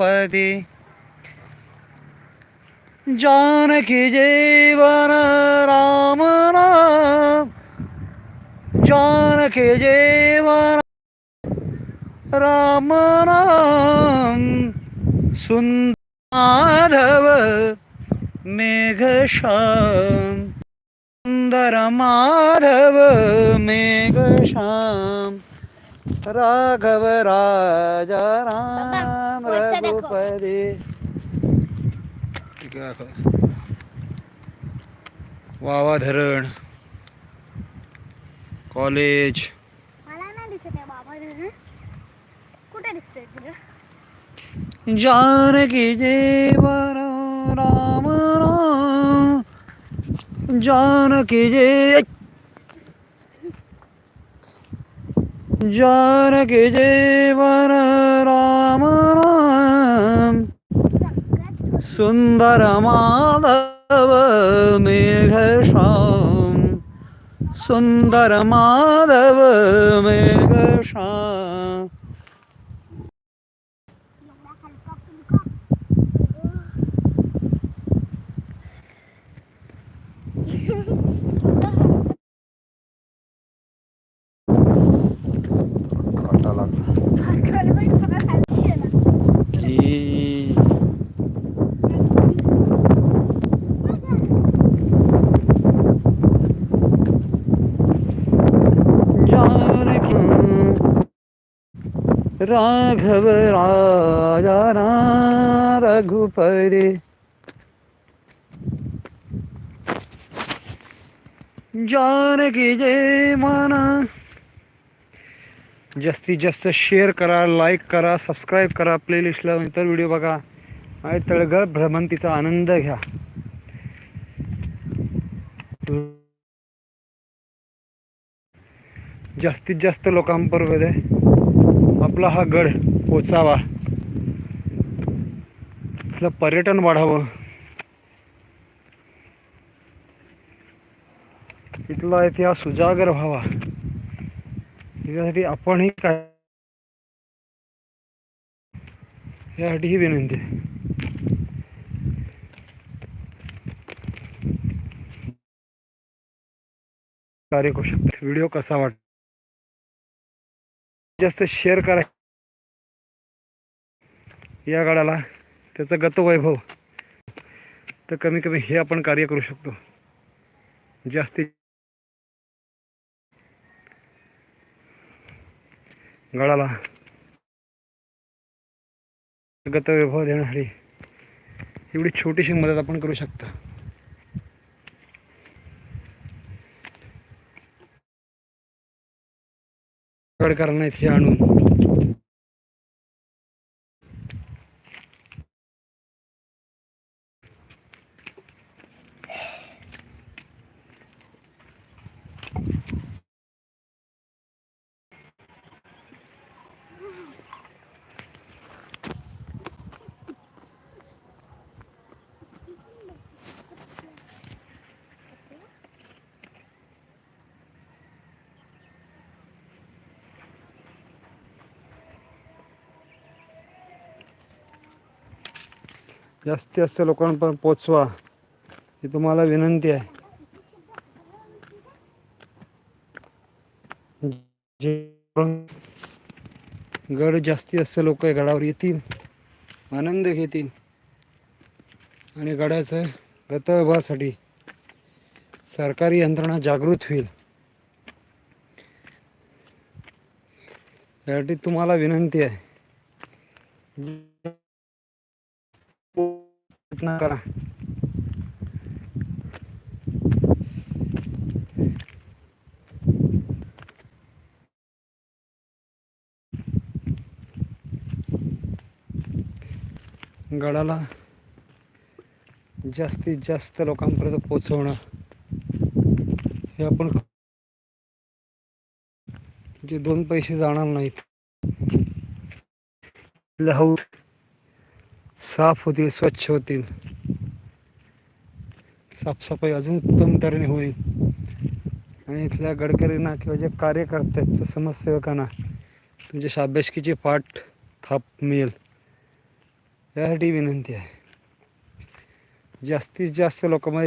पदी जानकी जीवन राम राम जानकी जीवन राम राम सुंदर माधव मेघश्याम. सुंदर माधव मेघश्याम. राघव राजा राम दाखव. वावा धरण. कॉलेज. जानकी जीवन राम राम. जानकी जे जानकी जीवन राम राम। सुंदर माधव मेघश्याम सुंदर माधव मेघश्याम राघव राजा रघुपरे जानकी जय माना. जास्तीत जास्त शेअर करा लाईक करा सबस्क्राईब करा प्लेलिस्टला इतर व्हिडिओ बघा. आणि तळगळ भ्रमंतीचा आनंद घ्या. जास्तीत जास्त लोकांपर्यंत आपला हा गड पोचावा. इथलं पर्यटन वाढावं. इथला इतिहास सुजागर व्हावा. यासाठी आपणही काय यासाठी ही विनंती आहे. कार्य करू शकतो व्हिडिओ कसा वाटतो जास्त शेअर करा. या गाड्याला त्याचं गतवैभव. तर कमी कमी हे आपण कार्य करू शकतो. जास्तीत गडाला गतवैभव देण्यासाठी एवढी छोटीशी मदत आपण करू शकता. गडकरांना इथे आणून जास्तीत जास्त लोकांपर्यंत पोचवा. ही तुम्हाला विनंती आहे. जे गड जास्तीत जास्त लोक गडावर येतील आनंद घेतील आणि गडाचं गतवैभवासाठी सरकारी यंत्रणा जागृत होईल. यासाठी तुम्हाला विनंती आहे. प्रयत्न करा. गडाला जास्तीत जास्त लोकांपर्यंत पोचवणं हे आपण जे दोन पैसे जाणार नाहीत. लहू साफ होतील स्वच्छ होतील. साफसफाई अजून उत्तम तऱ्हेने होईल. आणि इथल्या गडकरींना किंवा जे कार्य करतात समाजसेवकांना तुमच्या शाबेशकीची पाठ थाप मिळेल. यासाठी विनंती आहे. जास्तीत जास्त लोकांमध्ये